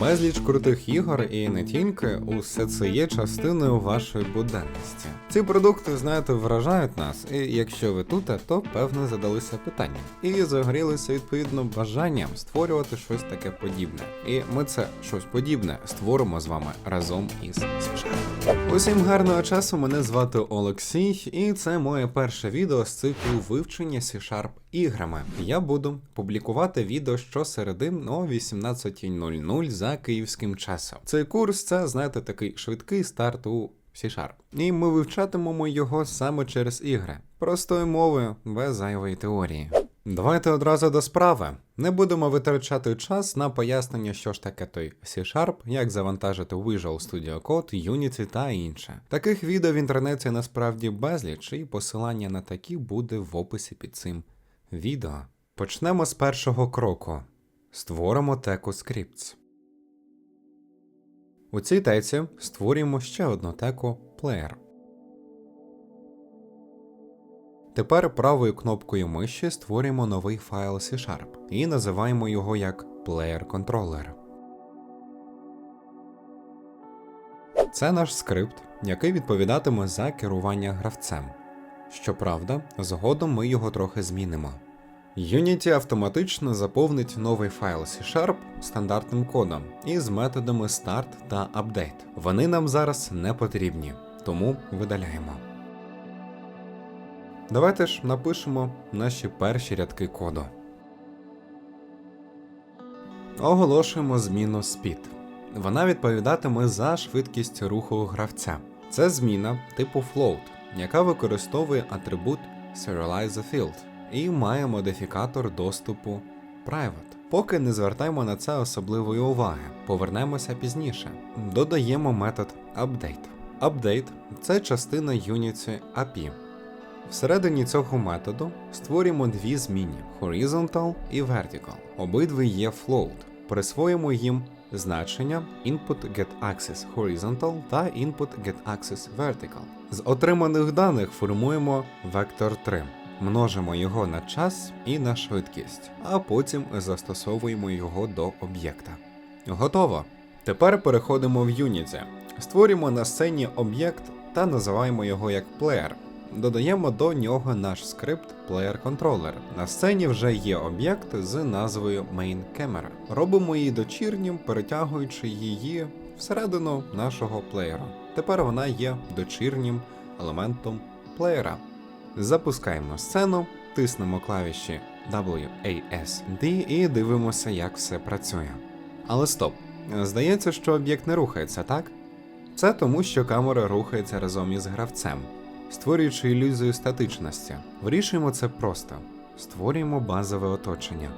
Безліч крутих ігор і не тільки усе це є частиною вашої буденності. Ці продукти, знаєте, вражають нас, і якщо ви тут, то певно задалися питанням і загорілися відповідно бажанням створювати щось таке подібне. І ми це щось подібне створимо з вами разом із США. Усім гарного часу. Мене звати Олексій, і це моє перше відео з циклу вивчення C-Sharp іграми. Я буду публікувати відео щосереди о 18.00 за київським часом. Цей курс це, знаєте, такий швидкий старт у C-Sharp. І ми вивчатимемо його саме через ігри, простою мовою, без зайвої теорії. Давайте одразу до справи. Не будемо витрачати час на пояснення, що ж таке той C-Sharp, як завантажити Visual Studio Code, Unity та інше. Таких відео в інтернеті насправді безліч, і посилання на такі буде в описі під цим відео. Почнемо з першого кроку. Створимо теку Scripts. У цій теці створюємо ще одну теку Player. Тепер правою кнопкою миші створюємо новий файл C-Sharp і називаємо його як Player Controller. Це наш скрипт, який відповідатиме за керування гравцем. Щоправда, згодом ми його трохи змінимо. Unity автоматично заповнить новий файл C-Sharp стандартним кодом із методами start та update. Вони нам зараз не потрібні, тому видаляємо. Давайте ж напишемо наші перші рядки коду. Оголошуємо зміну speed. Вона відповідатиме за швидкість руху гравця. Це зміна типу float, яка використовує атрибут SerializeField і має модифікатор доступу Private. Поки не звертаємо на це особливої уваги, повернемося пізніше. Додаємо метод update. Update – це частина Unity API. Всередині цього методу створюємо дві зміни Horizontal і Vertical. Обидві є float. Присвоїмо їм значення input getAxis Horizontal та input getAxis Vertical. З отриманих даних формуємо вектор 3. Множимо його на час і на швидкість, а потім застосовуємо його до об'єкта. Готово! Тепер переходимо в Unity. Створюємо на сцені об'єкт та називаємо його як Player. Додаємо до нього наш скрипт Player Controller. На сцені вже є об'єкт з назвою Main Camera. Робимо її дочірнім, перетягуючи її всередину нашого плеєра. Тепер вона є дочірнім елементом плеєра. Запускаємо сцену, тиснемо клавіші WASD і дивимося, як все працює. Але стоп, здається, що об'єкт не рухається, так? Це тому, що камера рухається разом із гравцем, створюючи ілюзію статичності. Вирішуємо це просто: створюємо базове оточення.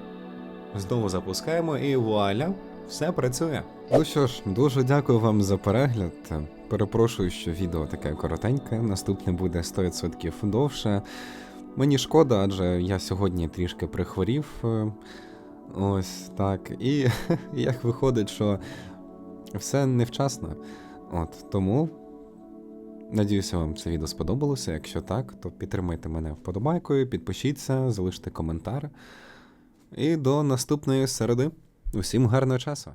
Знову запускаємо і вуаля, все працює. Ну що ж, дуже дякую вам за перегляд. Перепрошую, що відео таке коротеньке, наступне буде 100% довше. Мені шкода, адже я сьогодні трішки прихворів. Ось так. І як виходить, що все невчасно. От тому. Надіюся, вам це відео сподобалося. Якщо так, то підтримайте мене вподобайкою, підпишіться, залиште коментар. І до наступної середи. Усім гарного часу!